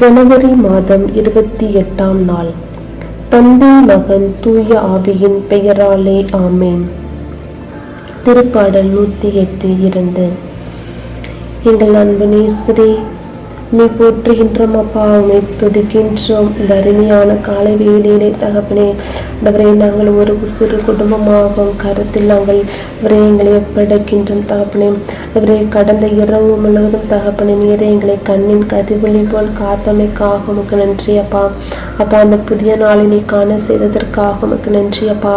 ஜனவரி மாதம் இருபத்தி எட்டாம் நாள். தந்தை மகன் தூய ஆவியின் பெயராலே ஆமேன். திருப்பாடல் நூற்றி எட்டு இரண்டு. எங்கள் அன்பு நேசரே நீ போற்றுகின்றோம் அப்பா உம்மை துதிக்கின்றோம். இந்த அருமையான காலை வேலையிலே தகப்பனே ஆண்டவரே நாங்கள் ஒரு சிறு குடும்பமாகவும் கருத்தில் நாங்கள் அவரே எங்களை ஒப்படைக்கின்றோம் தகப்பனே. அவரே கடந்த இரவு முழுவதும் தகப்பனே நீரே எங்களை கண்ணின் கதிவொளி போல் காத்தமைக்காக உமக்கு நன்றி அப்பா. அப்பா அந்த புதிய நாளினை காண செய்ததற்காக உமக்கு நன்றி அப்பா.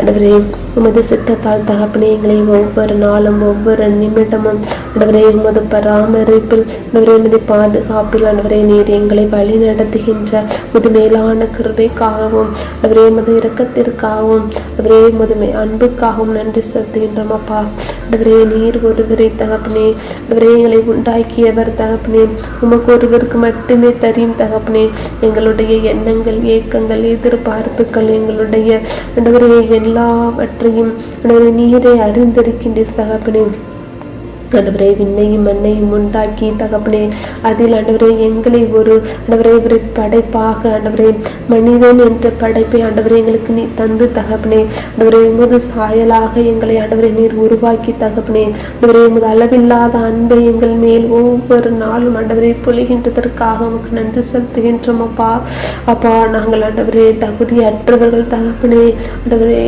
அடவரே உமது சித்தத்தால் தகப்பனே எங்களை ஒவ்வொரு நாளும் ஒவ்வொரு நிமிடமும் அடவரே உமது பராமரிப்பில் உமது பாதுகாப்பில் அடவரே நீர் எங்களை வழி நடத்துகின்ற உது மேலான கிருபைக்காகவும் அடவரே உமது இரக்கத்திற்காகவும் அவரே முதுமை அன்புக்காகவும் நன்றி செலுத்துகின்றோம் அப்பா. அவரே நீர் ஒருவரை தகப்பனே அவரே எங்களை உண்டாக்கியவர் தகப்பனே. உமக்கு ஒருவருக்கு மட்டுமே தெரியும் தகப்பனே. எங்களுடைய எண்ணங்கள் ஏக்கங்கள் எதிர்பார்ப்புகள் எங்களுடைய. எல்லாவற்றையும் நீரை அறிந்திருக்கின்ற தகப்பனே. ஆண்டவரே விண்ணையும் மண்ணையும் உண்டாக்கி தகப்பனே அதில் ஆண்டவரே எங்களை ஒரு ஆண்டவரே ஒரு படைப்பாக ஆண்டவரே மனிதன் என்ற படைப்பை ஆண்டவரே எங்களுக்கு நீ தந்து தகப்பனே. ஆண்டவரே உமது சாயலாக எங்களை ஆண்டவரே நீர் உருவாக்கி தகப்பனே. ஆண்டவரே உமது அளவில்லாத அன்பை எங்கள் மேல் ஒவ்வொரு நாளும் ஆண்டவரே பொழிகின்றதற்காக உமக்கு நன்றி செலுத்துகின்றோம் அப்பா. அப்பா நாங்கள் ஆண்டவரே தகுதியற்றவர்கள் தகப்பனே. ஆண்டவரே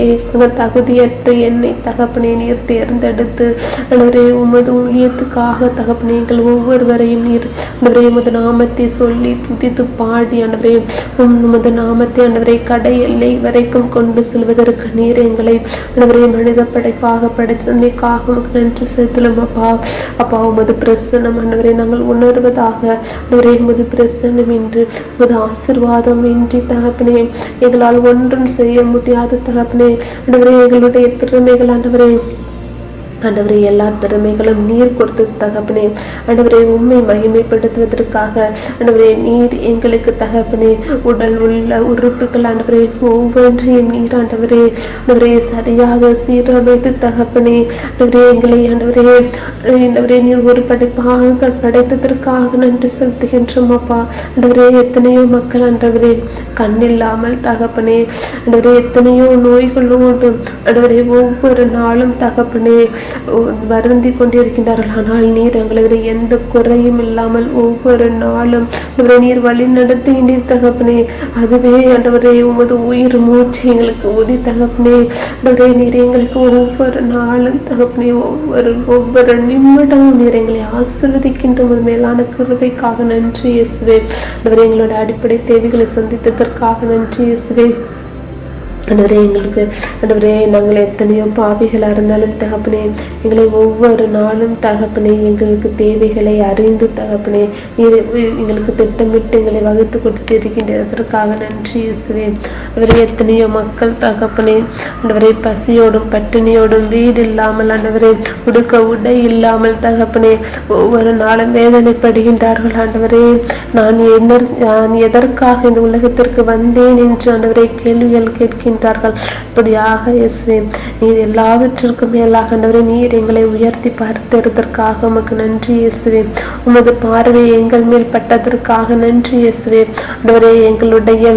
தகுதியற்ற என்னை தகப்பனே நீர் தேர்ந்தெடுத்து ஆண்டவரே உமது ஊழியத்துக்காக தகப்பனே எங்கள் ஒவ்வொருவரையும் நீர். ஆண்டவரே உமது நாமத்தை சொல்லி துதித்து பாடி ஆண்டவரே உம் உமது நாமத்தை ஆண்டவரே கடை எல்லை வரைக்கும் கொண்டு செல்வதற்கு நீர் எங்களை. ஆண்டவரே மனித படைப்பாக படைத்தமைக்காக நன்றி செலுத்தலாம் அப்பா. அப்பா உமது பிரசன்னம் ஆண்டவரே நாங்கள் உணர்வதாக. ஒரே உமது பிரசன்னம் என்று உமது ஆசிர்வாதம் இன்றி தகப்பனே. எங்களால் ஒன்றும் செய்ய முடியாத தகப்பனே. ஆண்டவரே எங்களுடைய திறமைகள் ஆண்டவரே ஆண்டவரே எல்லா திறமைகளும் நீர் கொடுத்து தகப்பனே. ஆண்டவரே உண்மை மகிமைப்படுத்துவதற்காக ஆண்டவரே நீர் எங்களுக்கு தகப்பனே. உடல் உள்ள உறுப்புகள் ஆண்டவரே ஒவ்வொன்றையும் நீர் ஆண்டவரே. ஆண்டவரே சரியாக சீரமைத்து தகப்பனே. ஆண்டவரே எங்களை ஆண்டவரே ஆண்டவரே நீர் ஒரு படைப்பாக படைத்ததற்காக நன்றி செலுத்துகின்றோம் அப்பா. ஆண்டவரே எத்தனையோ மக்கள் ஆண்டவரே கண்ணில்லாமல் தகப்பனே. ஆண்டவரே எத்தனையோ நோய்களோடு ஆண்டவரே ஒவ்வொரு நாளும் தகப்பனே. வருந்தி கொண்டிருக்கின்றார்கள் ஆனால் நீர் எங்களை எந்த குறையும் இல்லாமல் ஒவ்வொரு நாளும் இவரை நீர் வழி நடத்தி நீர் தகப்பனே. அதுவே ஆண்டவரே உமது உயிர் மூச்சு எங்களுக்கு உதி தகப்பனே. ஆண்டவரே நீர் எங்களுக்கு ஒவ்வொரு நாளும் தகப்பனே ஒவ்வொரு ஒவ்வொரு நிமிடமும் நீர் எங்களை ஆசிர்வதிக்கின்ற ஒரு மேலான கிருபைக்காக நன்றி இயேசுவே. ஆண்டவரே எங்களோட அடிப்படை தேவைகளை சந்தித்ததற்காக நன்றி இயேசுவே. ஆண்டவரே எங்களுக்கு ஆண்டவரே நாங்கள் எத்தனையோ பாவிகளாக இருந்தாலும் தகப்பனே எங்களை ஒவ்வொரு நாளும் தகப்பனே எங்களுக்கு தேவைகளை அறிந்து தகப்பனே நீர் எங்களுக்கு திட்டமிட்டு எங்களை வகுத்து கொடுத்து இருக்கின்றதற்காக நன்றி இயேசுவே. ஆண்டவரே எத்தனையோ மக்கள் தகப்பனே ஆண்டவரே பசியோடும் பட்டினியோடும் வீடு இல்லாமல் ஆண்டவரே உடுக்க உடை இல்லாமல் தகப்பனே ஒவ்வொரு நாளும் வேதனைப்படுகின்றார்கள் ஆண்டவரே. நான் என்ன நான் எதற்காக இந்த உலகத்திற்கு வந்தேன் என்று ஆண்டவரே கேள்விகள் இருக்கின்றார்கள் இப்படியாக இயேசுவே நீர் எல்லாவற்றிற்கும் மேலாக ஆண்டவரே நீர் எங்களை உயர்த்தி பார்த்ததற்காக உமக்கு நன்றி இயேசுவே. உமது பார்வை எங்கள் மேல் பட்டதற்காக நன்றி இயேசுவே. ஆண்டவரே எங்களுடைய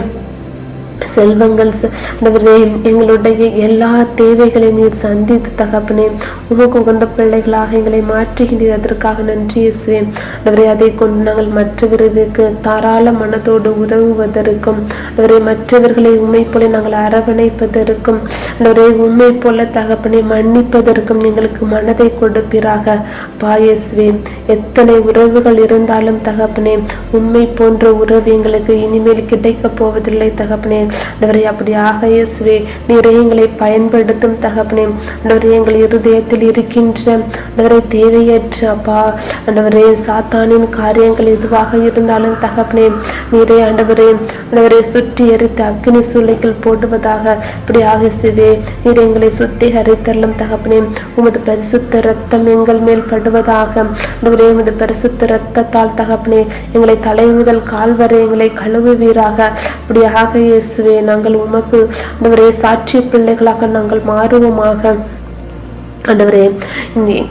செல்வங்கள் ஆண்டவரே எங்களுடைய எல்லா தேவைகளையும் நீர் சந்தித்து தகப்பனே உமக்கு உகந்த பிள்ளைகளாக எங்களை மாற்றுகின்றீர் அதற்காக நன்றி இயேசுவே. ஆண்டவரே அதை கொண்டு நாங்கள் மற்றவர்களுக்கு தாராள மனதோடு உதவுவதற்கும் அவரை மற்றவர்களை உண்மை போல நாங்கள் அரவணைப்பதற்கும் அவரை உண்மை போல தகப்பனை மன்னிப்பதற்கும் எங்களுக்கு மனதை கொடுப்பீராக. பாயஸ்வே எத்தனை உறவுகள் இருந்தாலும் தகப்பனே உண்மை போன்ற உறவு எங்களுக்கு இனிமேல் கிடைக்கப் போவதில்லை தகப்பனே. ஆண்டவரே அப்படியாக இயேசுவே நீர் எங்களை பயன்படுத்தும் தகப்பனே. ஆண்டவரே எங்கள் இருதயத்தில் இருக்கின்ற ஆண்டவரே தேவையற்ற அப்பா ஆண்டவரே சாத்தானின் காரியங்கள் எதுவாக இருந்தாலும் தகப்பனே நீரே ஆண்டவரே ஆண்டவரை சுற்றி எரித்து அக்னி சூளைகள் போடுவதாக இப்படியாக சிவே நீர் எங்களை சுத்திகரித்தள்ளும் தகப்பனே. உமது பரிசுத்த ரத்தம் எங்கள் மேல் படுவதாக ஆண்டவரே உமது பரிசுத்த ரத்தத்தால் தகப்பனே எங்களை தலை முதல் கால் வரை எங்களை கழுவுவீராக இயேசு இயேசுவே நாங்கள் உமக்கு ஆண்டவரே சாட்சிய பிள்ளைகளாக நாங்கள் மாறுவோமாக. ஆண்டவரே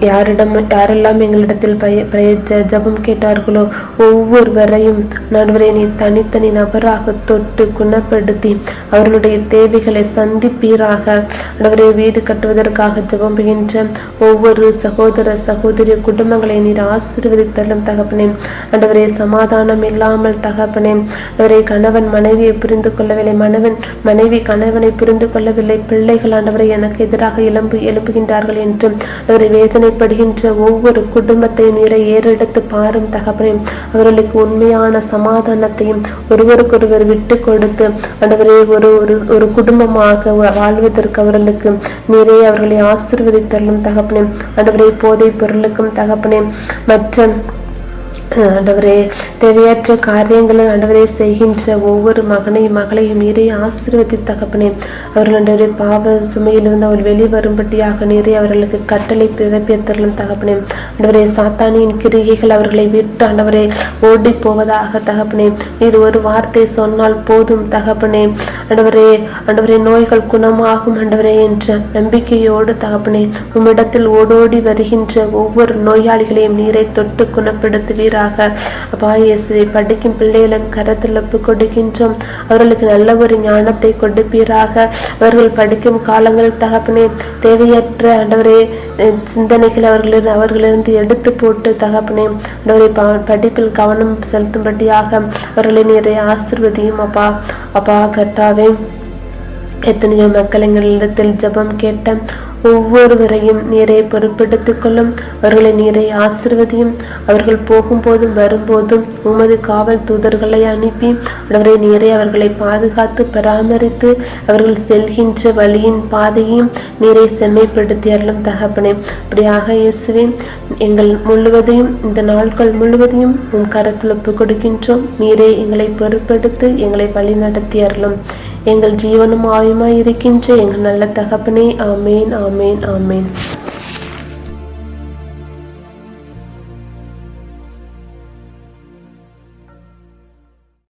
யாரிடம் யாரெல்லாம் எங்களிடத்தில் பய பிரய ஜெபம் கேட்டார்களோ ஒவ்வொருவரையும் நடுவரே நீ தனித்தனி நபராக தொட்டு குணப்படுத்தி அவர்களுடைய தேவைகளை சந்திப்பீராக. நடுவரே வீடு கட்டுவதற்காக ஜெபம் பெய்கின்ற ஒவ்வொரு சகோதர சகோதரி குடும்பங்களை நீர் ஆசீர்வதித்தள்ளும் தகப்பனே. ஆண்டவரே சமாதானம் இல்லாமல் தகப்பனே. ஆண்டவரே கணவன் மனைவியை புரிந்து கொள்ளவில்லை மனவன் மனைவி கணவனை புரிந்து கொள்ளவில்லை பிள்ளைகள் ஆண்டவரை எனக்கு எதிராக எழும்பு எழுப்புகின்றார்கள் என்று அவரை வேதனைப்படுகின்ற ஒவ்வொரு குடும்பத்தையும் இறை ஏறெடுத்து பாரும் தகப்பனையும் அவர்களுக்கு உண்மையான சமாதானத்தையும் ஒருவருக்கொருவர் விட்டு கொடுத்து ஆண்டவரே ஒரு ஒரு ஒரு குடும்பமாக வாழ்வதற்கு அவர்களுக்கு நீரே அவர்களை ஆசீர்வதித்தள்ளும் தகப்பனே. ஆண்டவரே போதை பொருளுக்கும் தகப்பனே மற்ற ஆண்டவரே தேவையற்ற காரியங்களை ஆண்டவரே செய்கின்ற ஒவ்வொரு மகனையும் மகளையும் நீரே ஆசீர்வதி தகப்பனே. அவர்கள் ஆண்டவரே பாவ சுமையிலிருந்து அவர் வெளிவரும்படியாக நீரே அவர்களுக்கு கட்டளை பிறப்பித்தரலும் தகப்பனே. ஆண்டவரே சாத்தானியின் கிரிகைகள் அவர்களை விட்டு ஆண்டவரே ஓடி போவதாக தகப்பனே. நீர் ஒரு வார்த்தை சொன்னால் போதும் தகப்பனே. ஆண்டவரே ஆண்டவரே நோய்கள் குணமாகும் ஆண்டவரே என்ற நம்பிக்கையோடு தகப்பனே உம்மிடத்தில் ஓடோடி வருகின்ற ஒவ்வொரு நோயாளிகளையும் நீரை தொட்டு குணப்படுத்துவீராக அப்பா இயேசுவை படிக்கும் பிள்ளைகளும் கரத்தில் ஒப்பு கொடுக்கின்றோம் அவர்களுக்கு நல்ல ஒரு ஞானத்தை கொடுப்பீராக. அவர்கள் படிக்கும் காலங்கள் தகப்பனே தேவையற்ற ஆண்டவரே சிந்தனைகள் அவர்களிருந்து அவர்களிருந்து எடுத்து போட்டு தகப்பனே ஆண்டவரே படிப்பில் கவனம் செலுத்தும்படியாக அவர்களை நிறைய ஆசிர்வதியும் அப்பா. அப்பா கர்த்தாவே எத்தனையோ மக்கள் எங்களிடத்தில் ஜெபம் கேட்ட ஒவ்வொருவரையும் நீரை பொறுப்பெடுத்துக் கொள்ளும். அவர்களை நீரை ஆசிர்வதியும். அவர்கள் போகும்போதும் வரும்போதும் உமது காவல் தூதர்களை அனுப்பி அவரை நீரை அவர்களை பாதுகாத்து பராமரித்து அவர்கள் செல்கின்ற வழியின் பாதையும் நீரை செம்மைப்படுத்தி அருளும் தகப்பனே. இப்படியாக இயேசுவே எங்கள் முழுவதையும் இந்த நாட்கள் முழுவதையும் உன் கரத்தில் ஒப்புக் கொடுக்கின்றோம். நீரை எங்களை பொறுப்பெடுத்து எங்களை வழி நடத்தி அருளும். எங்கள் ஜீவனும் ஆயுமாய் இருக்கின்ற எங்கள் நல்ல தகப்பனே ஆமேன் ஆமேன் ஆமேன்.